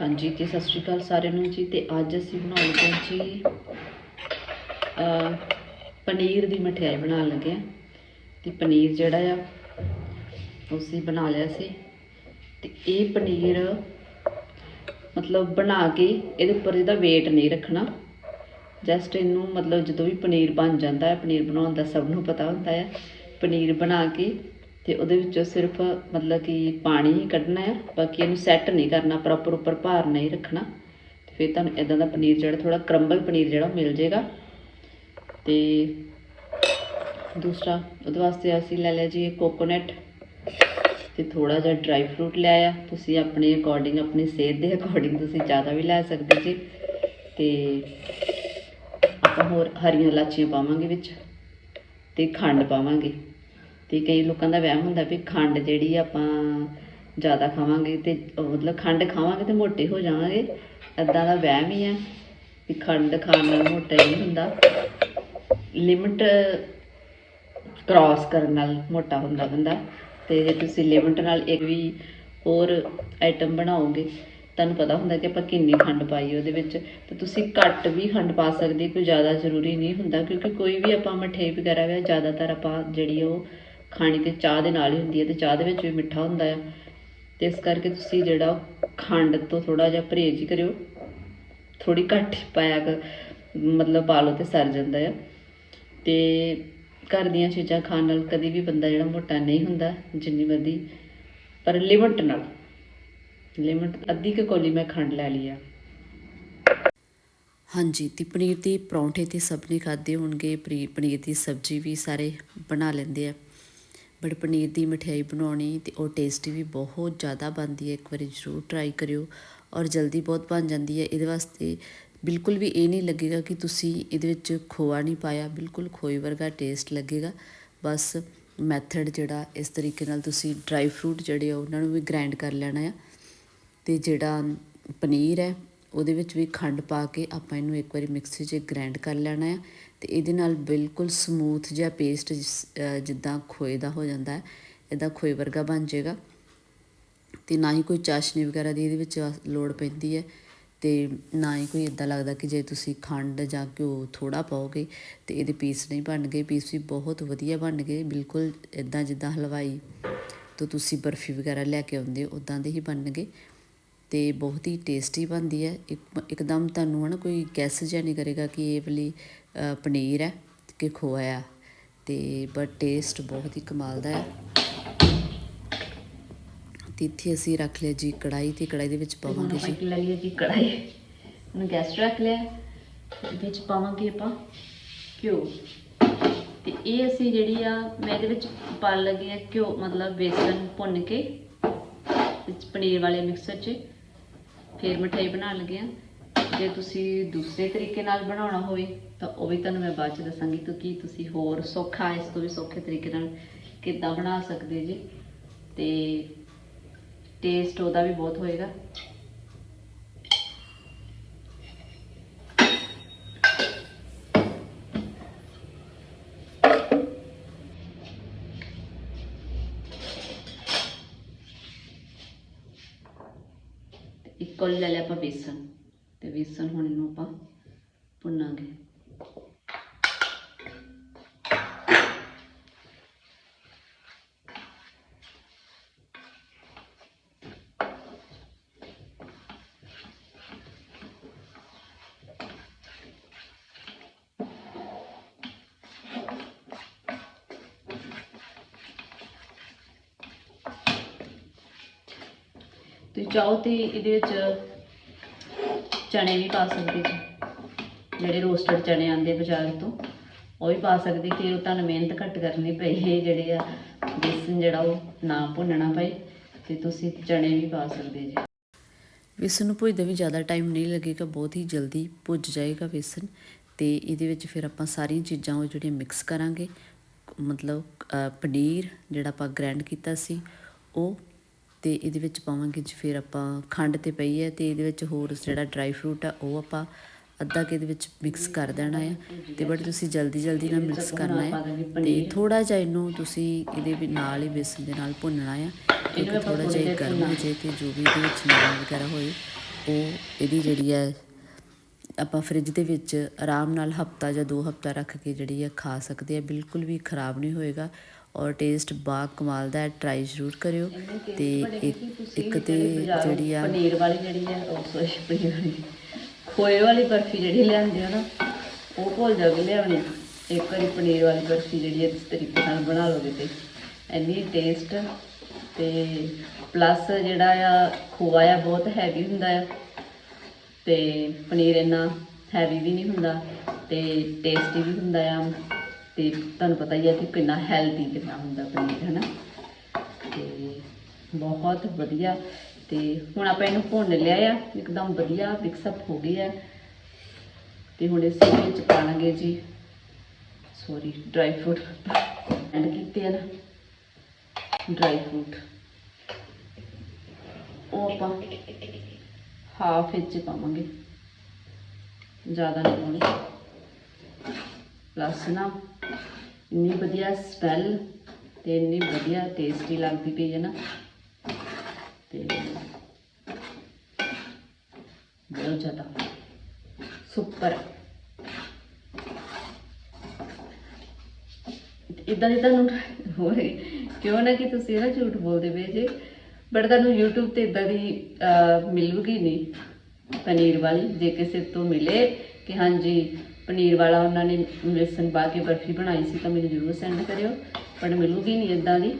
ਹਾਂਜੀ, ਤੇ ਸਤਿ ਸ਼੍ਰੀ ਅਕਾਲ ਸਾਰਿਆਂ ਨੂੰ ਜੀ, ਤੇ ਅੱਜ ਅਸੀਂ ਬਣਾਉਣ ਲੱਗੇ ਜੀ ਪਨੀਰ ਦੀ ਮਠਿਆਈ ਬਣਾਉਣ ਲੱਗੇ ਹਾਂ। ਤੇ ਪਨੀਰ ਜਿਹੜਾ ਆ, ਉਹ ਬਣਾ ਲਿਆ ਸੀ। ਤੇ ਇਹ ਪਨੀਰ, ਮਤਲਬ ਬਣਾ ਕੇ ਇਹਦੇ ਉੱਪਰ ਇਹਦਾ weight ਨਹੀਂ ਰੱਖਣਾ। ਜਸਟ ਇਹਨੂੰ ਮਤਲਬ ਜਦੋਂ ਵੀ ਪਨੀਰ ਬਣ ਜਾਂਦਾ ਹੈ, ਪਨੀਰ ਬਣਾਉਣ ਦਾ ਸਭ ਨੂੰ ਪਤਾ ਹੁੰਦਾ ਹੈ। ਪਨੀਰ ਬਣਾ ਕੇ ਤੇ ਉਹਦੇ ਵਿੱਚੋਂ ਸਿਰਫ ਮਤਲਬ ਕਿ ਪਾਣੀ ਹੀ ਕੱਢਣਾ ਹੈ ਬਾਕੀ ਇਹਨੂੰ ਸੈੱਟ ਨਹੀਂ ਕਰਨਾ ਪ੍ਰੋਪਰ ਉੱਪਰ ਭਾਰ ਨਹੀਂ ਰੱਖਣਾ। ਤੇ ਫਿਰ ਤੁਹਾਨੂੰ ਇਦਾਂ ਦਾ ਪਨੀਰ ਜਿਹੜਾ ਥੋੜਾ ਕਰੰਬਲ ਪਨੀਰ ਜਿਹੜਾ ਉਹ ਮਿਲ ਜਾਏਗਾ ਤੇ ਦੂਸਰਾ, ਉਹਦੇ ਵਾਸਤੇ ਅਸੀਂ ਲੈ ਲਿਆ ਜੀ ਕੋਕੋਨਟ ਤੇ ਥੋੜਾ ਜਿਹਾ ਡਰਾਈ ਫਰੂਟ ਲਿਆ ਆ ਤੁਸੀਂ ਆਪਣੇ ਅਕੋਰਡਿੰਗ ਆਪਣੀ ਸਿਹਤ ਦੇ ਅਕੋਰਡਿੰਗ ਤੁਸੀਂ ਜ਼ਿਆਦਾ ਵੀ ਲੈ ਸਕਦੇ ਜੀ। ਤੇ ਆਪਾਂ ਹੋਰ ਹਰੀਆਂ ਇਲਾਚੀਆਂ ਪਾਵਾਂਗੇ ਵਿੱਚ ਤੇ ਖੰਡ ਪਾਵਾਂਗੇ। ਤੇ ਕਈ ਲੋਕਾਂ ਦਾ ਵਹਿਮ ਹੁੰਦਾ ਵੀ ਖੰਡ ਜਿਹੜੀ ਆਪਾਂ ਜ਼ਿਆਦਾ ਖਾਵਾਂਗੇ ਤੇ ਮਤਲਬ ਖੰਡ ਖਾਵਾਂਗੇ ਤੇ ਮੋਟੇ ਹੋ ਜਾਵਾਂਗੇ, ਏਦਾਂ ਦਾ ਵਹਿਮ ਹੀ ਹੈ ਵੀ ਖੰਡ ਖਾਣ ਨਾਲ ਮੋਟਾ ਹੀ ਨਹੀਂ ਹੁੰਦਾ। ਲਿਮਟ ਕ੍ਰਾਸ ਕਰਨ ਨਾਲ ਮੋਟਾ ਹੁੰਦਾ ਬੰਦਾ ਤੇ ਜੇ ਤੁਸੀਂ ਲਿਮਟ ਨਾਲ ਇੱਕ ਵੀ ਹੋਰ ਆਈਟਮ ਬਣਾਓਗੇ, ਤੁਹਾਨੂੰ ਪਤਾ ਹੁੰਦਾ ਕਿ ਆਪਾਂ ਕਿੰਨੀ ਖੰਡ ਪਾਈ ਉਹਦੇ ਵਿੱਚ ਤੇ ਤੁਸੀਂ ਘੱਟ ਵੀ ਖੰਡ ਪਾ ਸਕਦੇ ਕੋਈ ਜ਼ਿਆਦਾ ਜ਼ਰੂਰੀ ਨਹੀਂ ਹੁੰਦਾ ਕਿਉਂਕਿ ਕੋਈ ਵੀ ਆਪਾਂ ਮਠਿਆਈ ਵਗੈਰਾ ਵੇ ਜ਼ਿਆਦਾਤਰ ਆਪਾਂ ਜਿਹੜੀ ਉਹ ਖਾਣੀ ਤੇ ਚਾਹ ਦੇ ਨਾਲ ਹੀ ਹੁੰਦੀ ਹੈ ਤੇ ਚਾਹ ਦੇ ਵਿੱਚ ਵੀ ਮਿੱਠਾ ਹੁੰਦਾ ਆ ਤੇ ਇਸ ਕਰਕੇ ਤੁਸੀਂ ਜਿਹੜਾ ਉਹ ਖੰਡ ਤੋਂ ਥੋੜਾ ਜਿਹਾ ਪਰਹੇਜ਼ ਹੀ ਕਰਿਓ। ਥੋੜੀ ਘੱਟ ਪਾਇਆ ਕਰ, ਮਤਲਬ ਪਾ ਲਓ ਤੇ ਸਰ ਜਾਂਦਾ ਆ ਤੇ ਘਰ ਦੀਆਂ ਚੀਜ਼ਾਂ ਖਾਣ ਨਾਲ ਕਦੀ ਵੀ ਬੰਦਾ ਜਿਹੜਾ ਮੋਟਾ ਨਹੀਂ ਹੁੰਦਾ, ਜਿੰਨੀ ਮਰਜ਼ੀ, ਪਰ ਲਿਮਟ ਨਾਲ, ਲਿਮਟ, ਅੱਧੀ ਕੁ ਕੋਲੀ ਮੈਂ ਖੰਡ ਲੈ ਲਈ ਆ। ਹਾਂਜੀ, ਤੇ ਪਨੀਰ ਦੇ ਪਰੌਂਠੇ ਤੇ ਸਭ ਨੇ ਖਾਦੇ ਹੋਣਗੇ ਪਰੀ- ਪਨੀਰ ਦੀ ਸਬਜ਼ੀ ਵੀ ਸਾਰੇ ਬਣਾ ਲੈਂਦੇ ਆ। ਬਟ ਪਨੀਰ ਦੀ ਮਠਿਆਈ ਬਣਾਉਣੀ ਤੇ ਉਹ ਟੇਸਟੀ ਵੀ ਬਹੁਤ ਜ਼ਿਆਦਾ ਬਣਦੀ ਹੈ, ਇੱਕ ਵਾਰੀ ਜ਼ਰੂਰ ਟਰਾਈ ਕਰਿਓ ਔਰ ਜਲਦੀ ਬਹੁਤ ਬਣ ਜਾਂਦੀ ਹੈ। ਇਹਦੇ ਵਾਸਤੇ ਬਿਲਕੁਲ ਵੀ ਇਹ ਨਹੀਂ ਲੱਗੇਗਾ ਕਿ ਤੁਸੀਂ ਇਹਦੇ ਵਿੱਚ ਖੋਆ ਨਹੀਂ ਪਾਇਆ, ਬਿਲਕੁਲ ਖੋਏ ਵਰਗਾ ਟੇਸਟ ਲੱਗੇਗਾ। ਬਸ ਮੈਥਡ ਜਿਹੜਾ ਇਸ ਤਰੀਕੇ ਨਾਲ ਤੁਸੀਂ ਡਰਾਈ ਫਰੂਟ ਜਿਹੜੇ ਆ ਉਹਨਾਂ ਨੂੰ ਵੀ ਗ੍ਰਾਈਂਡ ਕਰ ਲੈਣਾ ਆ ਤੇ ਜਿਹੜਾ ਪਨੀਰ ਹੈ ਉਹਦੇ ਵਿੱਚ ਵੀ ਖੰਡ ਪਾ ਕੇ ਆਪਾਂ ਇਹਨੂੰ ਇੱਕ ਵਾਰੀ ਮਿਕਸੀ 'ਚ ਗ੍ਰਾਈਂਡ ਕਰ ਲੈਣਾ ਹੈ ਤੇ ਇਹਦੇ ਨਾਲ ਬਿਲਕੁਲ ਸਮੂਥ ਜਿਹਾ ਪੇਸਟ ਜਿੱਦਾਂ ਖੋਏ ਦਾ ਹੋ ਜਾਂਦਾ ਹੈ ਇਦਾਂ ਖੋਏ ਵਰਗਾ ਬਣ ਜਾਏਗਾ। ਤੇ ਨਾ ਹੀ ਕੋਈ ਚਾਸ਼ਨੀ ਵਗੈਰਾ ਦੀ ਇਹਦੇ ਵਿੱਚ ਲੋੜ ਪੈਂਦੀ ਹੈ ਤੇ ਨਾ ਹੀ ਕੋਈ ਇਦਾਂ ਲੱਗਦਾ ਕਿ ਜੇ ਤੁਸੀਂ ਖੰਡ ਜਾਂ ਘਿਓ ਥੋੜਾ ਪਾਓਗੇ ਤੇ ਇਹਦੇ ਪੀਸ ਨਹੀਂ ਬਣ ਗਏ ਪੀਸ ਵੀ ਬਹੁਤ ਵਧੀਆ ਬਣ ਗਏ, ਬਿਲਕੁਲ ਇਦਾਂ ਜਿੱਦਾਂ ਹਲਵਾਈ ਤੋਂ ਤੁਸੀਂ ਬਰਫੀ ਵਗੈਰਾ ਲੈ ਕੇ ਆਉਂਦੇ ਹੋ ਉਦਾਂ ਦੇ ਹੀ ਬਣਨਗੇ। ਤੇ ਬਹੁਤ ਹੀ ਟੇਸਟੀ ਬਣਦੀ ਹੈ। ਇੱਕ ਇੱਕਦਮ ਤੁਹਾਨੂੰ ਹਨਾ ਕੋਈ ਗੈਸ ਜਿਹਾ ਨਹੀਂ ਕਰੇਗਾ ਕਿ ਇਹ ਵਾਲੀ ਪਨੀਰ ਹੈ ਕਿ ਖੋਆ ਆ। ਤੇ ਬਟ ਟੇਸਟ ਬਹੁਤ ਹੀ ਕਮਾਲ ਦਾ ਹੈ। ਤੇ ਇੱਥੇ ਅਸੀਂ ਰੱਖ ਲਿਆ ਜੀ ਕੜਾਈ ਤੇ ਕੜਾਈ ਦੇ ਵਿੱਚ ਪਾਵਾਂਗੇ ਜੀ। ਲੈ ਲਈਏ ਜੀ ਕੜਾਈ ਉਹਨੂੰ ਗੈਸ 'ਤੇ ਰੱਖ ਲਿਆ। ਵਿੱਚ ਪਾਵਾਂਗੇ ਆਪਾਂ ਘਿਓ। ਤੇ ਇਹ ਅਸੀਂ ਜਿਹੜੀ ਆ ਮੈਂ ਇਹਦੇ ਵਿੱਚ ਪਾਣ ਲੱਗੀ ਆ ਘਿਓ ਮਤਲਬ ਬੇਸਨ ਭੁੰਨ ਕੇ ਵਿੱਚ ਪਨੀਰ ਵਾਲੇ ਮਿਕਸਰ 'ਚ। ਫੇਰ ਮਠਿਆਈ ਬਣਾਉਣ ਲੱਗੇ ਆ ਜੇ ਤੁਸੀਂ ਦੂਸਰੇ ਤਰੀਕੇ ਨਾਲ ਬਣਾਉਣਾ ਹੋਵੇ, ਤਾਂ ਉਹ ਵੀ ਤੁਹਾਨੂੰ ਮੈਂ ਬਾਅਦ 'ਚ ਦੱਸਾਂਗੀ, ਕਿਉਂਕਿ ਤੁਸੀਂ ਹੋਰ ਸੌਖਾ, ਇਸ ਤੋਂ ਵੀ ਸੌਖੇ ਤਰੀਕੇ ਨਾਲ ਕਿੱਦਾਂ ਬਣਾ ਸਕਦੇ ਜੀ। ਤੇ ਟੇਸਟ ਉਹਦਾ ਵੀ ਬਹੁਤ ਹੋਏਗਾ। ਇੱਕ ਕੋਲੀ ਲੈ ਲਿਆ ਆਪਾਂ ਬੇਸਨ ਤੇ ਬੇਸਨ ਹੁਣ ਇਹਨੂੰ ਆਪਾਂ ਭੁੰਨਾਂਗੇ। ਤੁਸੀਂ ਚਾਹੋ ਤੇ ਇਹਦੇ ਵਿੱਚ ਚਣੇ ਵੀ ਪਾ ਸਕਦੇ ਜੀ। ਜਿਹੜੇ ਰੋਸਟਡ ਚਣੇ ਆਉਂਦੇ ਬਾਜ਼ਾਰ ਤੋਂ, ਉਹ ਵੀ ਪਾ ਸਕਦੇ। ਫਿਰ ਉਹ ਤੁਹਾਨੂੰ ਮਿਹਨਤ ਘੱਟ ਕਰਨੀ ਪਈ ਹੈ, ਜਿਹੜੇ ਆ ਬੇਸਨ ਜਿਹੜਾ ਉਹ ਨਾ ਭੁੰਨਣਾ ਪਏ, ਤੇ ਤੁਸੀਂ ਚਣੇ ਵੀ ਪਾ ਸਕਦੇ ਜੀ। ਵੇਸਣ ਨੂੰ ਭੁੱਜਦੇ ਵੀ ਜ਼ਿਆਦਾ ਟਾਈਮ ਨਹੀਂ ਲੱਗੇਗਾ, ਬਹੁਤ ਹੀ ਜਲਦੀ ਭੁੱਜ ਜਾਏਗਾ ਵੇਸਣ ਤੇ ਇਹਦੇ ਵਿੱਚ ਫਿਰ ਆਪਾਂ ਸਾਰੀਆਂ ਚੀਜ਼ਾਂ ਉਹ ਜਿਹੜੀਆਂ ਮਿਕਸ ਕਰਾਂਗੇ। ਮਤਲਬ ਪਨੀਰ ਜਿਹੜਾ ਆਪਾਂ ਗ੍ਰਾਈਂਡ ਕੀਤਾ ਸੀ, ਉਹ ਤੇ ਇਹਦੇ ਵਿੱਚ ਪਾਵਾਂਗੇ ਜੀ ਫਿਰ ਆਪਾਂ ਖੰਡ ਤੇ ਪਈ ਹੈ ਤੇ ਇਹਦੇ ਵਿੱਚ ਹੋਰ ਜਿਹੜਾ ਡਰਾਈ ਫਰੂਟ ਆ ਉਹ ਆਪਾਂ ਅੱਧਾ ਕਿ ਇਹਦੇ ਵਿੱਚ ਮਿਕਸ ਕਰ ਦੇਣਾ ਹੈ ਤੇ ਬਟ ਤੁਸੀਂ ਜਲਦੀ ਜਲਦੀ ਨਾਲ ਮਿਕਸ ਕਰਨਾ ਹੈ ਤੇ ਥੋੜਾ ਜਿਹਾ ਇਹਨੂੰ ਤੁਸੀਂ ਇਹਦੇ ਵੀ ਨਾਲ ਹੀ ਬੇਸਨ ਦੇ ਨਾਲ ਭੁੰਨਣਾ ਆ ਕਿਉਂਕਿ ਥੋੜਾ ਜਿਹਾ ਗਰਮ ਹੋ ਜੇ ਤੇ ਜੋ ਵੀ ਇਹਦੇ ਵਿੱਚ ਨਮਕ ਵਗੈਰਾ ਹੋਏ ਉਹ ਇਹਦੀ ਜਿਹੜੀ ਹੈ ਆਪਾਂ ਫ੍ਰਿਜ ਦੇ ਵਿੱਚ ਆਰਾਮ ਨਾਲ ਹਫਤਾ ਜਾਂ ਦੋ ਹਫਤਾ ਰੱਖ ਕੇ ਜਿਹੜੀ ਹੈ ਖਾ ਸਕਦੇ ਆ ਬਿਲਕੁਲ ਵੀ ਖਰਾਬ ਨਹੀਂ ਹੋਏਗਾ। ਔਰ ਟੇਸਟ ਬਾ ਕਮਾਲ ਦਾ ਹੈ ਟਰਾਈ ਜ਼ਰੂਰ ਕਰਿਓ। ਤੇ ਇੱਕ ਤੇ ਜਿਹੜੀ ਆ ਪਨੀਰ ਵਾਲੀ ਜਿਹੜੀ ਹੈ ਉਹ ਸੋਰੀ ਪਨੀਰ ਵਾਲੀ ਖੋਏ ਵਾਲੀ ਬਰਫੀ ਜਿਹੜੀ ਲਿਆਂਦੀ ਆ ਨਾ ਉਹ ਭੁੱਲ ਜਾਓਗੇ ਲਿਆਉਣੀ ਇੱਕ ਵਾਰੀ ਪਨੀਰ ਵਾਲੀ ਬਰਫੀ ਜਿਹੜੀ ਹੈ ਇਸ ਤਰੀਕੇ ਨਾਲ ਬਣਾ ਲਓਗੇ ਤੇ। ਇੰਨੀ ਟੇਸਟ ਤੇ ਪਲੱਸ ਜਿਹੜਾ ਆ ਖੋਆ ਆ ਬਹੁਤ ਹੈਵੀ ਹੁੰਦਾ ਆ। ਤੇ ਪਨੀਰ ਇੰਨਾ ਹੈਵੀ ਵੀ ਨਹੀਂ ਹੁੰਦਾ ਤੇ ਟੇਸਟੀ ਵੀ ਹੁੰਦਾ ਆ। ਤੇ ਤੁਹਾਨੂੰ ਪਤਾ ਹੀ ਹੈ ਕਿ ਕਿੰਨਾ ਹੈਲਦੀ ਕਿੰਨਾ ਹੁੰਦਾ ਪਨੀਰ ਹੈ ਨਾ ਤੇ ਬਹੁਤ ਵਧੀਆ। ਤੇ ਹੁਣ ਆਪਾਂ ਇਹਨੂੰ ਭੁੰਨ ਲਿਆ ਆ, ਇੱਕਦਮ ਵਧੀਆ ਮਿਕਸ ਅਪ ਹੋ ਗਈ ਹੈ ਤੇ ਹੁਣ ਇਸ ਵਿੱਚ ਪਾਣਗੇ ਜੀ। ਸੌਰੀ ਡਰਾਈ ਫਰੂਟ ਐਡ ਕੀਤੇ ਆ ਨਾ। ਡਰਾਈ ਫਰੂਟ ਉਹ ਆਪਾਂ ਹਾਫ ਵਿੱਚ ਪਾਵਾਂਗੇ। ਜ਼ਿਆਦਾ ਨਹੀਂ ਪਾਉਣੀ। ਪਲੱਸ ਨਾ ਇੰਨੀ ਵਧੀਆ ਸਮੈਲ ਤੇ ਇੰਨੀ ਵਧੀਆ ਟੇਸਟੀ ਲੱਗਦੀ ਪਈ ਹੈ ਨਾ। ਤੇ ਬਹੁਤ ਜ਼ਿਆਦਾ ਸੁਪਰ ਇਦਾਂ ਦੀ ਤੁਹਾਨੂੰ ਹੋਏ ਕਿਉਂ ਨਾ ਕਿ ਤੁਸੀਂ ਨਾ ਝੂਠ ਬੋਲਦੇ ਪਏ ਜੇ ਬਟ ਤੁਹਾਨੂੰ YouTube ਤੇ ਇਦਾਂ ਦੀ ਅਹ, ਮਿਲੂਗੀ ਨਹੀਂ। ਪਨੀਰ ਵਾਲੀ ਜੇ ਕਿਸੇ ਤੋਂ ਮਿਲੇ ਕਿ ਹਾਂਜੀ ਪਨੀਰ ਵਾਲਾ ਉਹਨਾਂ ਨੇ ਬੇਸਨ ਪਾ ਕੇ ਬਰਫੀ ਬਣਾਈ ਸੀ ਤਾਂ ਮੈਨੂੰ ਜ਼ਰੂਰ ਸੈਂਡ ਕਰਿਓ, ਪਰ ਮਿਲੂਗੀ ਨਹੀਂ ਇਦਾਂ ਦੀ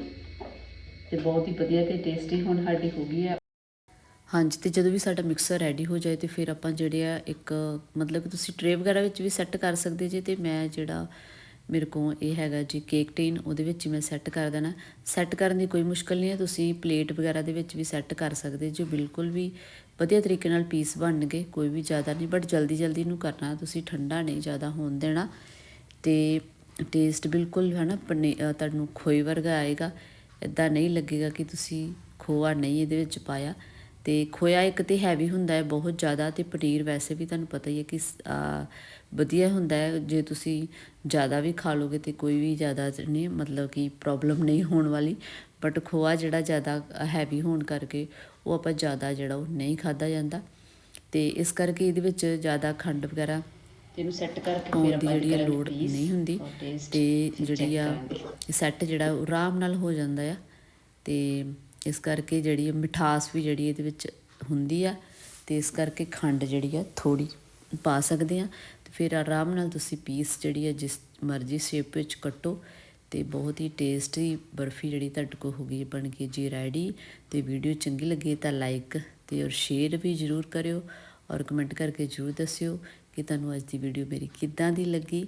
ਤੇ ਬਹੁਤ ਹੀ ਵਧੀਆ ਤੇ ਟੇਸਟੀ ਹੁਣ ਸਾਡੀ ਹੋ ਗਈ ਹੈ। ਹਾਂਜੀ, ਤੇ ਜਦੋਂ ਵੀ ਸਾਡਾ ਮਿਕਸਰ ਰੈਡੀ ਹੋ ਜਾਏ ਤੇ ਫਿਰ ਆਪਾਂ ਜਿਹੜੇ ਆ ਇੱਕ, ਮਤਲਬ ਕਿ ਤੁਸੀਂ ਟਰੇ ਵਗੈਰਾ ਵਿੱਚ ਵੀ ਸੈੱਟ ਕਰ ਸਕਦੇ ਜੇ ਤੇ ਮੈਂ ਜਿਹੜਾ ਮੇਰੇ ਕੋਲ ਇਹ ਹੈਗਾ ਜੀ ਕੇਕ ਟੀਨ ਉਹਦੇ ਵਿੱਚ ਹੀ ਮੈਂ ਸੈੱਟ ਕਰ ਦੇਣਾ। ਸੈੱਟ ਕਰਨ ਦੀ ਕੋਈ ਮੁਸ਼ਕਲ ਨਹੀਂ ਹੈ, ਤੁਸੀਂ ਪਲੇਟ ਵਗੈਰਾ ਦੇ ਵਿੱਚ ਵੀ ਸੈੱਟ ਕਰ ਸਕਦੇ ਜੋ, ਬਿਲਕੁਲ ਵੀ ਵਧੀਆ ਤਰੀਕੇ ਨਾਲ ਪੀਸ ਬਣਨਗੇ ਕੋਈ ਵੀ ਜ਼ਿਆਦਾ ਨਹੀਂ ਬਟ ਜਲਦੀ ਜਲਦੀ ਨੂੰ ਕਰਨਾ, ਤੁਸੀਂ ਠੰਡਾ ਨਹੀਂ, ਜ਼ਿਆਦਾ ਹੋਣ ਦੇਣਾ ਤੇ ਟੇਸਟ ਬਿਲਕੁਲ ਹੈ ਨਾ ਪਨੀ- ਤੁਹਾਨੂੰ ਖੋਏ ਵਰਗਾ ਆਏਗਾ ਇਦਾਂ ਨਹੀਂ ਲੱਗੇਗਾ ਕਿ ਤੁਸੀਂ ਖੋਆ ਨਹੀਂ ਇਹਦੇ ਵਿੱਚ ਪਾਇਆ। ਤੇ ਖੋਇਆ ਇੱਕ ਤੇ ਹੈਵੀ ਹੁੰਦਾ ਹੈ ਬਹੁਤ ਜ਼ਿਆਦਾ ਤੇ ਪਨੀਰ ਵੈਸੇ ਵੀ ਤੁਹਾਨੂੰ ਪਤਾ ਹੀ ਹੈ ਕਿ ਵਧੀਆ ਹੁੰਦਾ ਹੈ। ਜੇ ਤੁਸੀਂ ਜ਼ਿਆਦਾ ਵੀ ਖਾ ਲੋਗੇ ਤੇ ਕੋਈ ਵੀ ਜ਼ਿਆਦਾ ਨਹੀਂ ਮਤਲਬ ਕਿ ਪ੍ਰੋਬਲਮ ਨਹੀਂ ਹੋਣ ਵਾਲੀ। ਬਟ ਖੋਆ ਜਿਹੜਾ ਜ਼ਿਆਦਾ ਹੈਵੀ ਹੋਣ ਕਰਕੇ ਉਹ ਆਪਾਂ ਜ਼ਿਆਦਾ ਜਿਹੜਾ ਉਹ ਨਹੀਂ ਖਾਦਾ ਜਾਂਦਾ। ਤੇ ਇਸ ਕਰਕੇ ਇਹਦੇ ਵਿੱਚ ਜ਼ਿਆਦਾ ਖੰਡ ਵਗੈਰਾ ਇਹਨੂੰ ਸੈੱਟ ਕਰਕੇ ਫਿਰ ਆਪਾਂ ਜਿਹੜੀ ਲੋੜ ਨਹੀਂ ਹੁੰਦੀ। ਤੇ ਜਿਹੜੀ ਆ। ਸੈੱਟ ਜਿਹੜਾ ਆਰਾਮ ਨਾਲ ਹੋ ਜਾਂਦਾ ਆ। ਤੇ ਇਸ ਕਰਕੇ ਜਿਹੜੀ ਆ ਮਿਠਾਸ ਵੀ ਜਿਹੜੀ ਇਹਦੇ ਵਿੱਚ ਹੁੰਦੀ ਆ ਤੇ ਇਸ ਕਰਕੇ ਖੰਡ ਜਿਹੜੀ ਆ ਥੋੜੀ ਪਾ ਸਕਦੇ ਆ ਤੇ ਫਿਰ ਆਰਾਮ ਨਾਲ ਤੁਸੀਂ ਪੀਸ ਜਿਹੜੀ ਆ ਜਿਸ ਮਰਜ਼ੀ ਸ਼ੇਪ ਵਿੱਚ ਕੱਟੋ ਤੇ ਬਹੁਤ ਹੀ ਟੇਸਟੀ ਬਰਫੀ ਜਿਹੜੀ ਤੁਹਾਡੇ ਕੋਲ ਹੋ ਗਈ, ਬਣ ਕੇ ਜੀ ਰੈਡੀ ਤੇ ਵੀਡੀਓ ਚੰਗੀ ਲੱਗੇ ਤਾਂ ਲਾਈਕ ਤੇ ਔਰ ਸ਼ੇਅਰ ਵੀ ਜ਼ਰੂਰ ਕਰਿਓ ਔਰ ਕਮੈਂਟ ਕਰਕੇ ਜ਼ਰੂਰ ਦੱਸਿਓ ਕਿ ਤੁਹਾਨੂੰ ਅੱਜ ਦੀ ਵੀਡੀਓ ਮੇਰੀ ਕਿੱਦਾਂ ਦੀ ਲੱਗੀ।